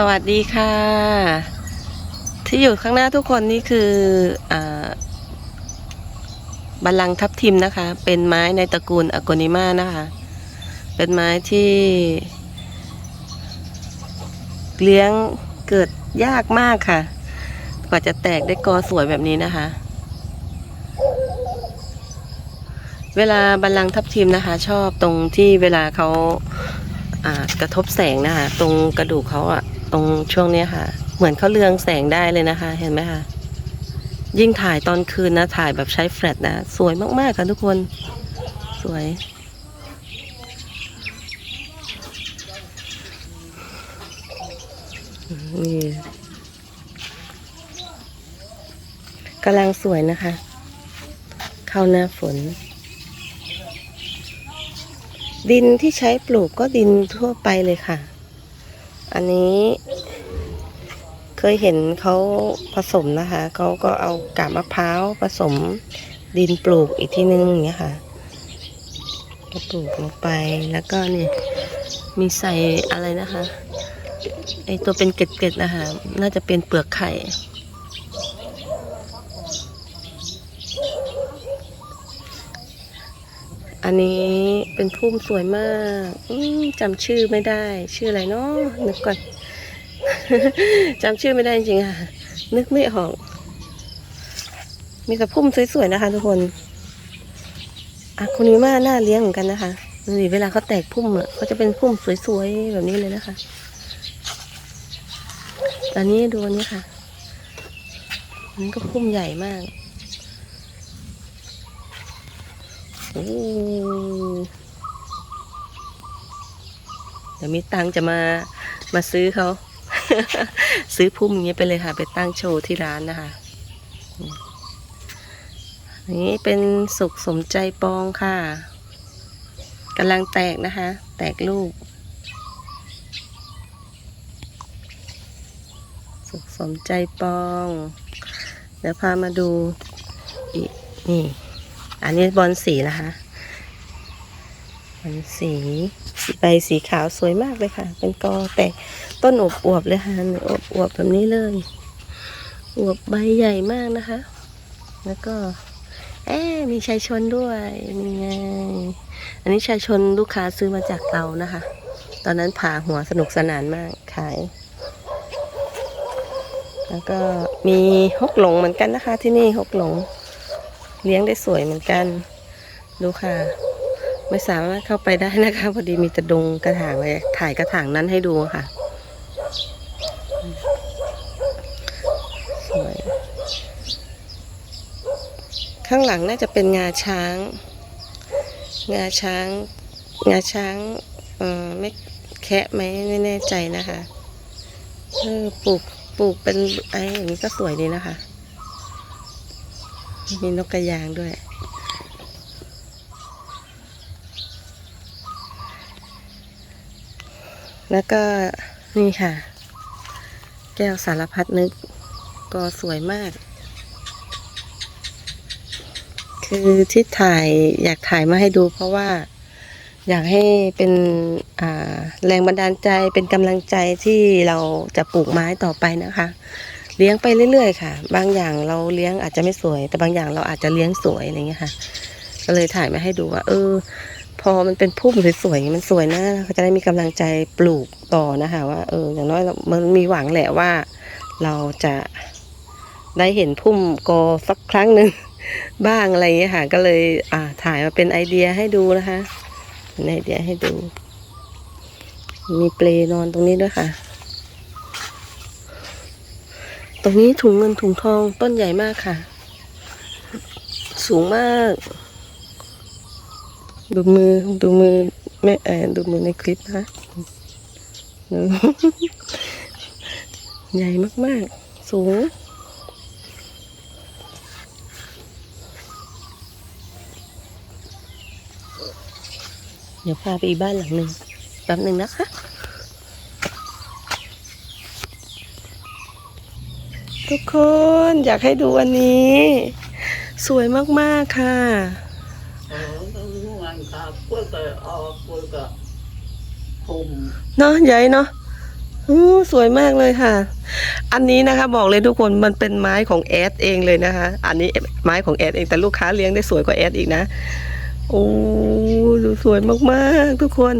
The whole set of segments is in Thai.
สวัสดีค่ะ ที่อยู่ข้างหน้าทุกคนนี่คืออบัลลังทับทิมนะคะ เป็นไม้ในตระกูลอโกนิมานะคะ เป็นไม้ที่ เลี้ยงเกิดยากมากค่ะ กว่าจะแตกได้กอสวยแบบนี้นะคะ เวลาบัลลังทับทิมนะคะ ชอบตรงที่เวลาเขากระทบแสงนะคะ ตรงกระดูกเขาอะ ตรงช่วงเนี้ยค่ะ เหมือนเขาเรืองแสงได้เลยนะคะ เห็นไหมคะยิ่งถ่ายตอนคืนนะ ถ่ายแบบใช้แฟลชนะ สวยมาก ๆ ค่ะทุกคน สวย นี่กำลังสวยนะคะ เข้าหน้าฝน ดินที่ใช้ปลูกก็ดินทั่วไปเลยค่ะ อันนี้เคยเห็นเขาผสมนะคะ เขาก็เอากาบมะพร้าวผสมดินปลูกอีกที่นึงอย่างเงี้ยค่ะก็ปลูกลงไปแล้วก็นี่มีใส่อะไรนะคะไอตัวเป็นเกล็ดๆนะคะ น่าจะเป็นเปลือกไข่ อันนี้เป็นพุ่มสวยมากอืมจำชื่อไม่ได้ ชื่ออะไรเนาะนึกก่อน จำชื่อไม่ได้จริงค่ะ นึกไม่ออก มีแต่พุ่มสวยๆนะคะ ทุกคนอะคุณนิมาน่าเลี้ยงเหมือนกันนะคะดูดิเวลาเขาแตกพุ่มอะเขาจะเป็นพุ่มสวยๆแบบนี้เลยนะคะ ตอนนี้ดูนี้ค่ะอันก็พุ่มใหญ่มาก โอ้ เดี๋ยวมีตังจะมามาซื้อเขา ซื้อพุ่มอย่างเงี้ยไปเลยค่ะ ไปตั้งโชว์ที่ร้านนะคะอันนี้เป็นสุขสมใจปองค่ะกำลังแตกนะคะ แตกลูก สุขสมใจปอง เดี๋ยวพามาดูอีกนี่ อันนี้บอลสีนะคะบอลสีใบสีขาวสวยมากเลยค่ะ เป็นกอแต่ต้นอวบอวบเลยค่ะอวบอวบแบบนี้เลยอวบใบใหญ่มากนะคะ แล้วก็เอ๊มีชายชนด้วยนี่ไงอันนี้ชายชนลูกค้าซื้อมาจากเรานะคะ ตอนนั้นผ่าหัวสนุกสนานมากขาย แล้วก็มีฮกหลงเหมือนกันนะคะที่นี่ฮกหลง เลี้ยงได้สวยเหมือนกัน ดูค่ะ ไม่สามารถเข้าไปได้นะคะ พอดีมีตะดงกระถางไว้ถ่ายกระถางนั้นให้ดูค่ะ สวย ข้างหลังน่าจะเป็นงาช้าง งาช้าง งาช้างเออไม่แคะไหมไม่แน่ใจนะคะ เออปลูกปลูกเป็นไอ้อย่างนี้ก็สวยดีนะคะ มีนกกระยางด้วย แล้วก็นี่ค่ะ แก้วสารพัดนึก ก็สวยมาก คือที่ถ่ายอยากถ่ายมาให้ดูเพราะว่าอยากให้เป็นแรงบันดาลใจเป็นกำลังใจที่เราจะปลูกไม้ต่อไปนะคะ เลี้ยงไปเรื่อยๆค่ะ บางอย่างเราเลี้ยงอาจจะไม่สวย แต่บางอย่างเราอาจจะเลี้ยงสวยอะไรเงี้ยค่ะ ก็เลยถ่ายมาให้ดูว่า เออ พอมันเป็นพุ่มสวยๆมันสวยนะเขาจะได้มีกำลังใจปลูกต่อนะคะ ว่าเอออย่างน้อยเรามันมีหวังแหละว่า เราจะได้เห็นพุ่มกอสักครั้งหนึ่งบ้างอะไรเงี้ยค่ะ ก็เลยอ่าถ่ายมาเป็นไอเดียให้ดูนะคะเป็นไอเดียให้ดู มีเปลนอนตรงนี้ด้วยค่ะ ตรงนี้ถุงเงินถุงทองต้นใหญ่มากค่ะ สูงมาก ดูมือดูมือแม่แอนดูมือในคลิปนะใหญ่มาก ๆ สูง เดี๋ยวพาไปอีกบ้านหลังหนึ่งแป๊บหนึ่งนะคะ ทุกคนอยากให้ดูอันนี้ สวยมาก ๆ ค่ะ Ngan ka pulka a pulka hum เนาะใหญ่เนาะอู้สวยมากเลยค่ะ อันนี้นะคะบอกเลยทุกคนมันเป็นไม้ของแอดเองเลยนะคะ อันนี้ไม้ของแอดเองแต่ลูกค้าเลี้ยงได้สวยกว่าแอดอีกนะโอ้ดูสวยมากๆ ทุกคน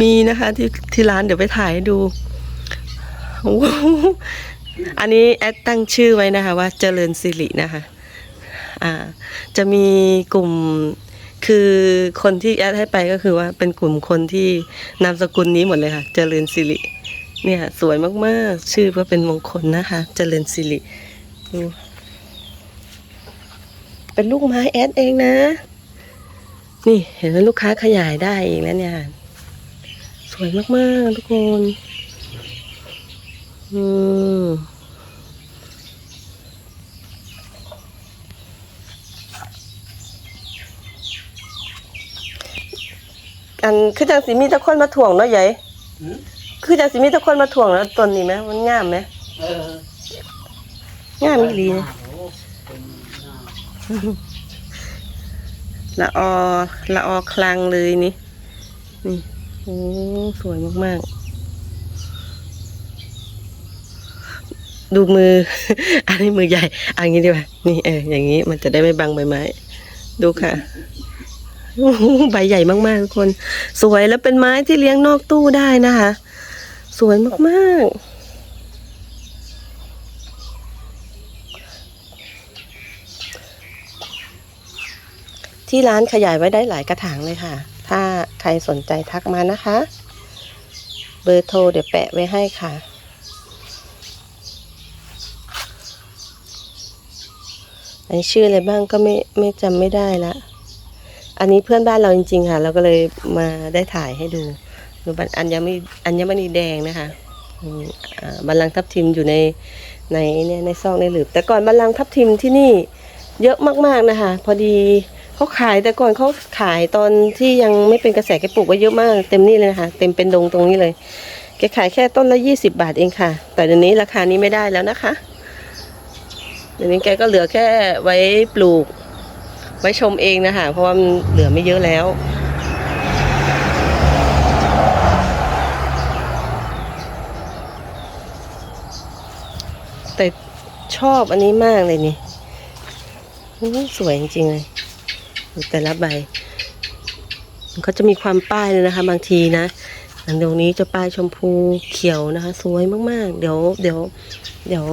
มีนะคะที่ที่ร้านเดี๋ยวไปถ่ายให้ดูโอ้โห อันนี้แอดตั้งชื่อไว้นะคะว่าเจริญสิรินะคะอ่าจะมีกลุ่มคือคนที่แอดให้ไปก็คือว่าเป็นกลุ่มคนที่นามสกุลนี้หมดเลยค่ะ เจริญสิริเนี่ยสวยมากๆ ชื่อก็เป็นมงคลนะคะ เจริญสิริเป็นลูกไม้แอดเองนะ นี่เห็นไหมลูกค้าขยายได้อีกแล้วเนี่ย สวยมากๆทุกคน อืมอันคือจังสีมีแตะคนมาถ่วงเนาะใหญ่หืมคือจังสีมีแตะคนมาถ่วงแล้วต้นนี้ไหมมันงามไหมเอองามอีหลีนะโอ้เป็นงามละออละออคลังเลยนี่ นี่ โอ้ สวยมากๆ ดูมือ อันนี้มือใหญ่อันนี้ดีกว่านี่เอออย่างนี้มันจะได้ไม่บังใบไม้ ดูค่ะใบใหญ่มากๆทุกคน สวยแล้วเป็นไม้ที่เลี้ยงนอกตู้ได้นะคะ สวยมากๆที่ร้านขยายไว้ได้หลายกระถางเลยค่ะ ถ้าใครสนใจทักมานะคะ เบอร์โทรเดี๋ยวแปะไว้ให้ค่ะ นชื่ออะไรบ้างก็ไม่ไม่จำไม่ได้ละ อันนี้เพื่อนบ้านเราจริง ๆ ค่ะ เราก็เลยมาได้ถ่ายให้ดูดูบันอัญมณีอัญมณีแดงนะคะอ่าบัลลังก์ทับทิมอยู่ในในเนี่ยในซอกในหลืบแต่ก่อนบัลลังก์ทับทิมที่นี่เยอะมากๆนะคะ พอดีเขาขายแต่ก่อนเขาขายตอนที่ยังไม่เป็นกระแสแกปลูกไว้เยอะมากเต็มนี่เลยนะคะเต็มเป็นดงตรงนี้เลยแกขายแค่ต้นละยี่สิบาทเองค่ะ แต่เดี๋ยวนี้ราคานี้ไม่ได้แล้วนะคะ เดี๋ยวนี้แกก็เหลือแค่ไว้ปลูก ไว้ชมเองนะคะเพราะว่ามันเหลือไม่เยอะแล้ว แต่ชอบอันนี้มากเลยนี่สวยจริงๆเลยแต่ละใบมันก็จะมีความป้ายเลยนะคะ บางทีนะอันตรงนี้จะป้ายชมพูเขียวนะคะ สวยมากๆ เดี๋ยว เดี๋ยว เดี๋ยว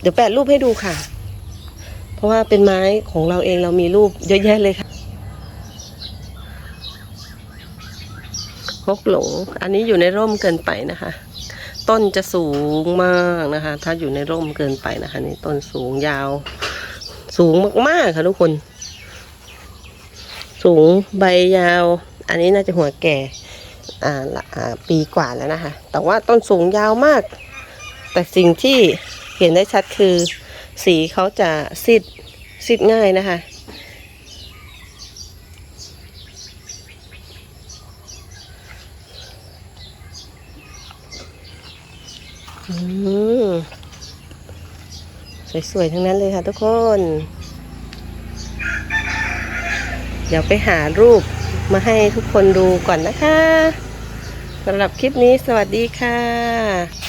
เดี๋ยวแปะรูปให้ดูค่ะ เพราะว่าเป็นไม้ของเราเองเรามีรูปเยอะแยะเลยค่ะฮกหลง อันนี้อยู่ในร่มเกินไปนะคะ ต้นจะสูงมากนะคะ ถ้าอยู่ในร่มเกินไปนะคะนี่ต้นสูงยาว สูงมากๆค่ะทุกคน สูงใบยาว อันนี้น่าจะหัวแก่อ่าละอ่าปีกว่าแล้วนะคะ แต่ว่าต้นสูงยาวมาก แต่สิ่งที่เห็นได้ชัดคือ สีเขาจะซีดซีดง่ายนะคะอืมสวยๆ ทั้งนั้นเลยค่ะทุกคน เดี๋ยวไปหารูปมาให้ทุกคนดูก่อนนะคะสำหรับคลิปนี้สวัสดีค่ะ